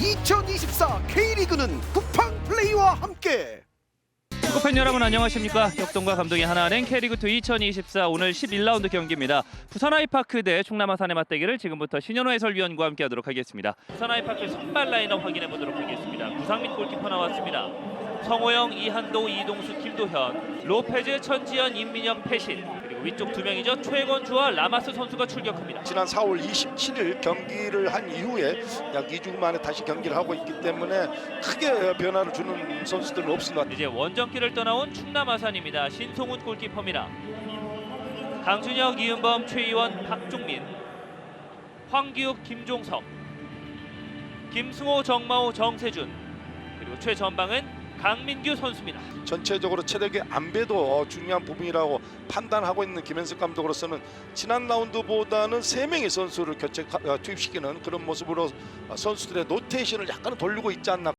2024 K리그는 쿠팡 플레이와 함께. 축구팬 여러분 안녕하십니까? 혁동과 감독이 하나은행 K리그2 2024 오늘 11라운드 경기입니다. 부산 아이파크 대 충남 아산의 맞대결을 지금부터 신현호 해설위원과 함께 하도록 하겠습니다. 부산 아이파크 선발 라인업 확인해 보도록 하겠습니다. 구상민 골키퍼 나왔습니다. 성호영, 이한도, 이동수, 김도현 로페즈, 천지현, 임민혁, 패신 위쪽 두 명이죠 최건주와 라마스 선수가 출격합니다 지난 4월 27일 경기를 한 이후에 약 2주 만에 다시 경기를 하고 있기 때문에 크게 변화를 주는 선수들은 없습니다. 이제 원정길을 떠나온 충남 아산입니다. 신송훈 골키퍼입니다. 강준혁, 이은범, 최희원, 박종민, 황기욱, 김종석, 김승호, 정마호, 정세준 그리고 최전방은 강민규 선수입니다. 전체적으로 체력의 안배도 어, 중요한 부분이라고 판단하고 있는 김현석 감독으로서는 지난 라운드보다는 세 명의 선수를 교체 어, 투입시키는 그런 모습으로 어, 선수들의 노테이션을 약간 돌리고 있지 않나.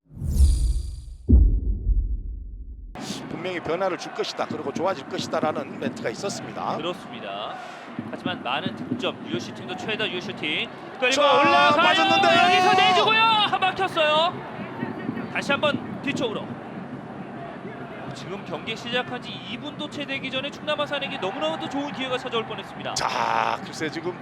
분명히 변화를 줄 것이다. 그리고 좋아질 것이다라는 멘트가 있었습니다. 그렇습니다. 하지만 많은 득점, 유슈팅도 최다 유슈팅. 그리고 자, 올라가요. 맞았는데. 여기서 내주고요. 한 막혔어요. 다시 한번 뒤쪽으로. 지금 경기 시작한 지 2분도 채 되기 전에 충남 아산에게 너무나도 좋은 기회가 찾아올 뻔했습니다. 자, 글쎄 지금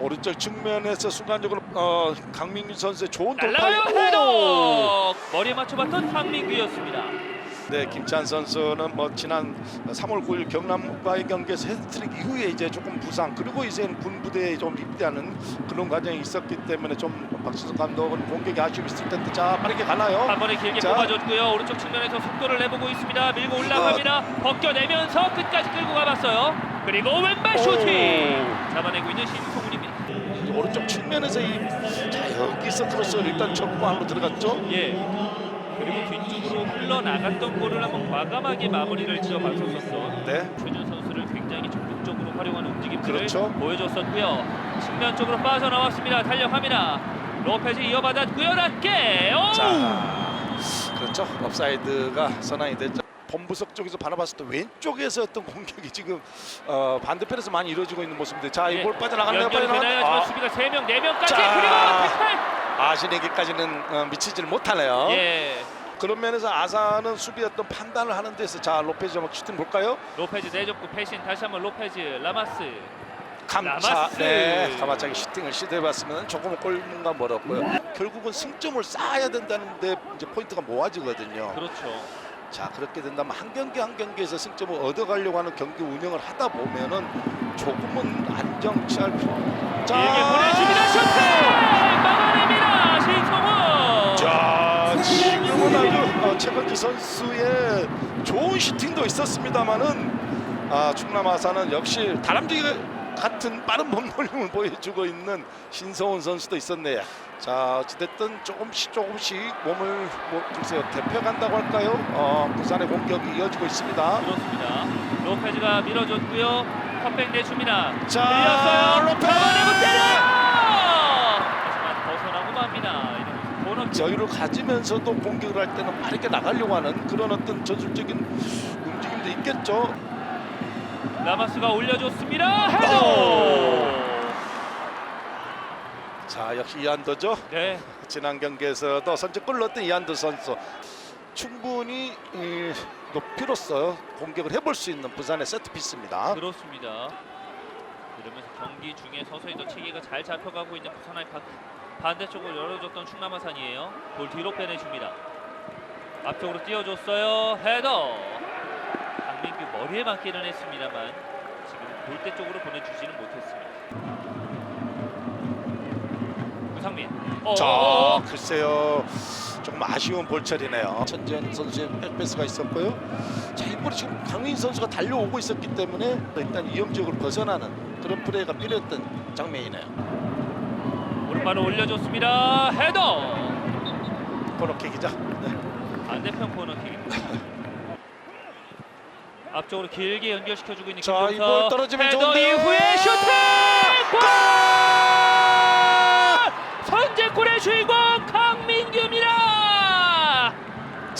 오른쪽 측면에서 순간적으로 어, 강민규 선수의 좋은 돌파. 헤더 머리에 맞춰봤던 황민규였습니다. 네, 김찬 선수는 뭐 지난 3월 9일 경남과의 경기에서 헤드트릭 이후에 이제 조금 부상 그리고 이제 군부대에 좀 입대하는 그런 과정이 있었기 때문에 좀 박수석 감독은 공격에 아쉬움이 있을 텐데 자 빠르게 가나요? 한 번에 길게 자. 뽑아줬고요. 오른쪽 측면에서 속도를 내보고 있습니다. 밀고 올라갑니다. 벗겨내면서 끝까지 끌고 가봤어요. 그리고 왼발 슈팅 잡아내고 있는 신송훈입니다. 오른쪽 측면에서 이 자 여기서 크로스를 일단 접고 안으로 들어갔죠. 예. 그리고 뒤쪽으로 흘러나갔던 볼을 한번 과감하게 마무리를 지어봤었었던 네. 최준 선수를 굉장히 적극적으로 활용하는 움직임들을 그렇죠. 보여줬었고요. 측면 쪽으로 빠져나왔습니다. 달려갑니다. 로페즈 이어받았고요. 낮게. 오! 자, 그렇죠. 업사이드가 선언이 됐죠. 본부석 쪽에서 바라봤을 때 왼쪽에서 어떤 공격이 지금 어, 반대편에서 많이 이루어지고 있는 모습인데 자, 예. 이볼 빠져나갔네요. 하지만 아, 수비가 3명, 4명까지 자. 그리고. 아신에게까지는 어, 미치지를 못하네요. 예. 그런 면에서 아사는 수비 어떤 판단을 하는 데서 자 로페즈 한번 슈팅 볼까요? 로페즈 내줬고 패신 다시 한번 로페즈 라마스 감차 라마스. 네 가마차기 슈팅을 시도해봤으면 조금은 골문과 멀었고요. 결국은 승점을 쌓아야 된다는데 이제 포인트가 모아지거든요. 그렇죠. 자 그렇게 된다면 한 경기 한 경기에서 승점을 얻어가려고 하는 경기 운영을 하다 보면은 조금은 안정 취할 필요. 길 최건지 선수의 좋은 슈팅도 있었습니다만은 아, 충남 아산은 역시 다람쥐 같은 빠른 몸놀림을 보여주고 있는 신성훈 선수도 있었네요. 자 어찌됐든 조금씩 조금씩 몸을 뭐 글쎄요 대표간다고 할까요? 어, 부산의 공격이 이어지고 있습니다. 그렇습니다 로페즈가 밀어줬고요 컵백 내줍니다 자, 밀렸어요 로페즈! 잡아내고 때려 하지만 벗어나고 맙니다 이러면서 코너 여유를 가지면서도 공격을 할 때는 빠르게 나가려고 하는 그런 어떤 전술적인 움직임도 있겠죠. 라마스가 올려줬습니다 헤더 자 역시 이한도죠. 네 지난 경기에서도 선제골 넣었던 이한도 선수 충분히 이, 높이로써 공격을 해볼 수 있는 부산의 세트피스입니다. 그렇습니다 이러면서 경기 중에 서서히 더 체계가 잘 잡혀가고 있는 부산 아이파크 반대쪽을 열어줬던 충남 아산이에요. 볼 뒤로 빼내줍니다. 앞쪽으로 띄워줬어요. 헤더! 강민규 머리에 맞기는 했습니다만 지금 골대 쪽으로 보내주지는 못했습니다. 구상민. 어, 자. 글쎄요 조금 아쉬운 볼처리네요. 천지현 선수의 백패스가 있었고요. 자 이번에 지금 강민 선수가 달려오고 있었기 때문에 일단 위험지역을 벗어나는 그런 플레이가 필요했던 장면이네요. 오른발을 올려줬습니다 헤더 코너킥이죠. 네. 반대편 코너킥입니다. 앞쪽으로 길게 연결시켜주고 있는 자, 김종석. 이볼 떨어지면 헤더 좋은데요. 이후에 슈팅! 골! 선제골의 주인공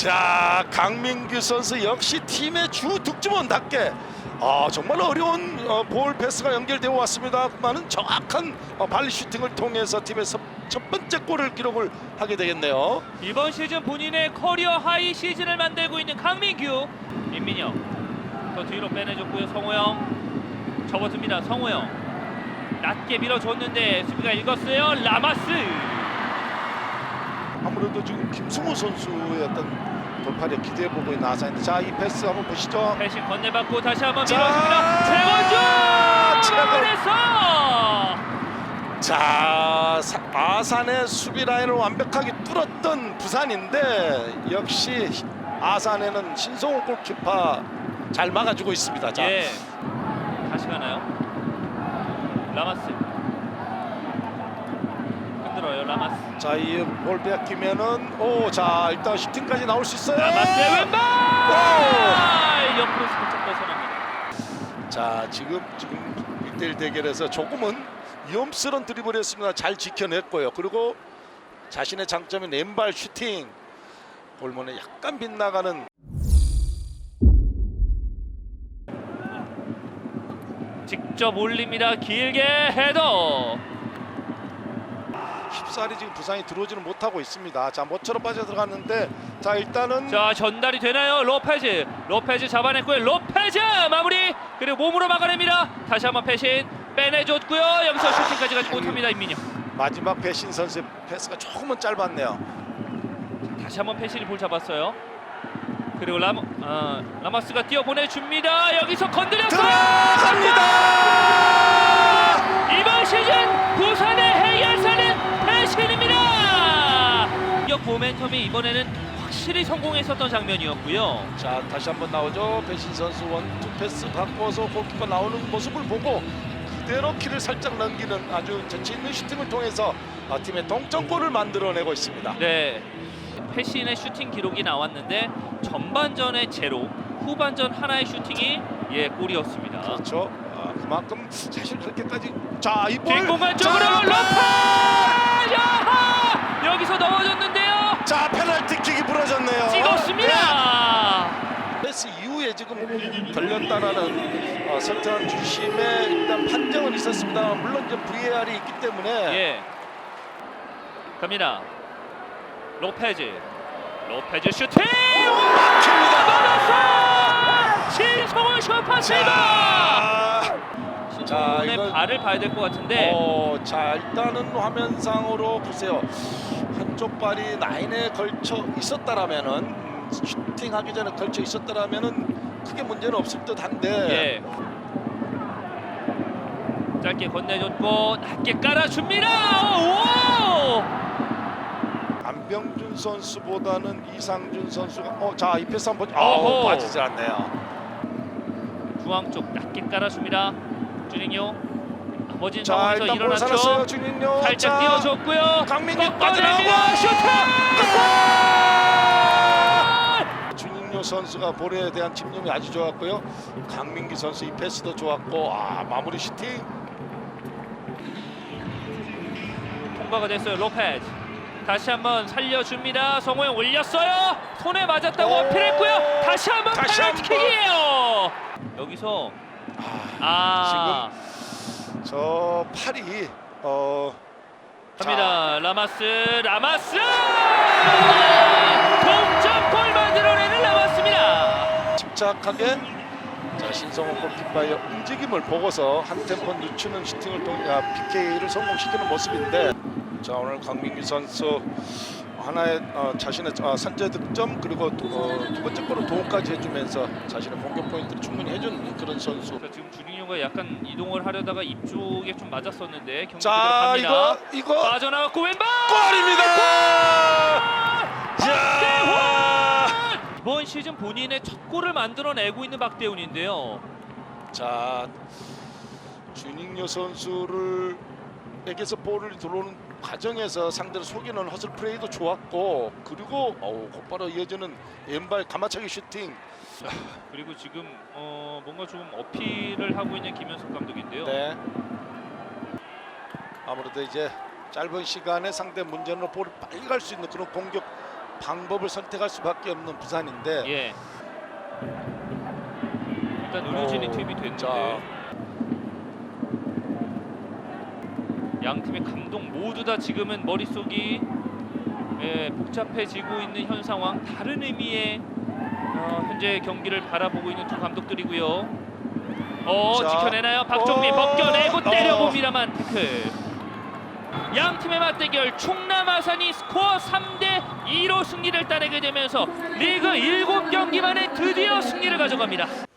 자 강민규 선수 역시 팀의 주 득점원답게 아 정말 어려운 어, 볼 패스가 연결되어 왔습니다만은 정확한 어, 발 슈팅을 통해서 팀의 첫, 첫 번째 골을 기록을 하게 되겠네요. 이번 시즌 본인의 커리어 하이 시즌을 만들고 있는 강민규. 민민혁 더 뒤로 빼내줬고요. 성호영 접어듭니다. 성호영. 낮게 밀어줬는데 수비가 읽었어요. 라마스. 아무래도 지금 김승우 선수의 어떤 돌파를 기대해 보고 있는 아산인데 자 이 패스 한번 보시죠. 패신 건네받고 다시 한번 자, 밀어줍니다 최건. 최건주 자 사- 아산의 수비 라인을 완벽하게 뚫었던 부산인데 역시 아산에는 신성호 골키퍼 잘 막아주고 있습니다. 자, 예 다시 가나요 라마스 흔들어요 라마스 자, 이 볼 뺏기면은 오, 자 일단 슈팅까지 나올 수 있어요. 라마스의 왼발 오! 옆으로 살짝 벗어납니다 자, 지금 지금 1대1 대결에서 조금은 위험스러운 드리블이었습니다. 잘 지켜냈고요. 그리고 자신의 장점인 왼발 슈팅 골문에 약간 빗나가는 직접 올립니다. 길게 헤더. 쉽사리 지금 부상이 들어오지는 못하고 있습니다. 자, 모처럼 빠져 들어갔는데 자 일단은 자 전달이 되나요? 로페즈. 로페즈 잡아냈고요. 로페즈 마무리. 그리고 몸으로 막아냅니다. 다시 한번 패신 빼내줬고요. 여기서 슈팅까지 가지 못합니다. 임민혁. 마지막 배신 선수의 패스가 조금은 짧았네요. 다시 한번 패신이 볼 잡았어요. 그리고 라모, 어, 라마스가 뛰어 보내줍니다. 여기서 건드렸어요. 들어갑니다. 이번 시즌 부산의 모멘텀이 이번에는 확실히 성공했었던 장면이었고요. 자 다시 한번 나오죠. 배신 선수 원투 패스 바꿔서 골키퍼 나오는 모습을 보고 그대로 키를 살짝 넘기는 아주 재치 있는 슈팅을 통해서 아, 팀의 동점골을 만들어내고 있습니다. 네. 패신의 슈팅 기록이 나왔는데 전반전에 제로, 후반전 하나의 슈팅이 예 골이었습니다. 그렇죠. 아, 그만큼 사실 그렇게까지 자이볼 빈 공간 쪽으로 로페! 야하! 여기서 넘어졌는데 패스 이후에 지금 걸렸다라는 어, 설탕 주심의 일단 판정은 있었습니다. 물론 이제 VAR이 있기 때문에 예. 갑니다. 로페즈. 로페즈 슈팅! 막았어! 신성원 슈퍼세이버! 자, 자 신성원의 이거 발을 봐야 될 것 같은데 어, 자 일단은 화면상으로 보세요. 한쪽 발이 라인에 걸쳐 있었다라면은 음, 슈팅하기 전에 걸쳐 있었다라면은 크게 문제는 없을 듯한데 예. 짧게 건네줬고 낮게 깔아줍니다. 오! 안병준 선수보다는 이상준 선수가 어자이 패스 한번. 어허. 아 빠지지 않네요. 중앙 쪽 낮게 깔아줍니다. 주닝요. 멋진 자 상황에서 일단 볼 살았어요 일어났죠. 살짝 띄워줬고요. 강민규 꺾어냅니다. 슈팅! 선수가 볼에 대한 집념이 아주 좋았고요. 강민기 선수 이 패스도 좋았고 아 마무리 슈팅 통과가 됐어요. 로페즈. 다시 한번 살려줍니다. 성호영 올렸어요. 손에 맞았다고 오. 어필했고요. 다시 한번 다시 페널티킥이에요. 여기서 아 저 팔이 어 갑니다. 라마스 라마스 동점골 만들어내는. 침착하게 자 신성호 골키퍼의 움직임을 보고서 한 템포 늦추는 슈팅을 통해 아, PK를 성공시키는 모습인데 자 오늘 강민규 선수 하나의 어, 자신의 어, 선제 득점 그리고 또, 어, 두 번째 골을 도움까지 해주면서 자신의 공격 포인트를 충분히 해준 그런 선수. 자, 지금 주닝요가 약간 이동을 하려다가 입 쪽에 좀 맞았었는데 경기 자. 이거 이거 빠져나왔고 왼발 골입니다. 야! 이번 시즌 본인의 첫 골을 만들어내고 있는 박대훈인데요. 자 주닝요 선수를 에게서 볼을 들어오는 과정에서 상대를 속이는 허슬 플레이도 좋았고 그리고 어우, 곧바로 이어지는 왼발 가마차기 슈팅 그리고 지금 어, 뭔가 좀 어필을 하고 있는 김현석 감독인데요. 네 아무래도 이제 짧은 시간에 상대 문제로 볼을 빨리 갈 수 있는 그런 공격 방법을 선택할 수밖에 없는 부산인데 예. 일단 의료진이 어, 투입이 됐는데 자. 양 팀의 감독 모두 다 지금은 머릿속이 예, 복잡해지고 있는 현 상황 다른 의미의 어, 현재 경기를 바라보고 있는 두 감독들이고요. 어 자. 지켜내나요? 박종민 어. 벗겨내고 어. 때려봅니다만 태클. 양 팀의 맞대결 충남 아산이 스코어 3대 2로 승리를 따내게 되면서 리그 7경기 만에 드디어 승리를 가져갑니다.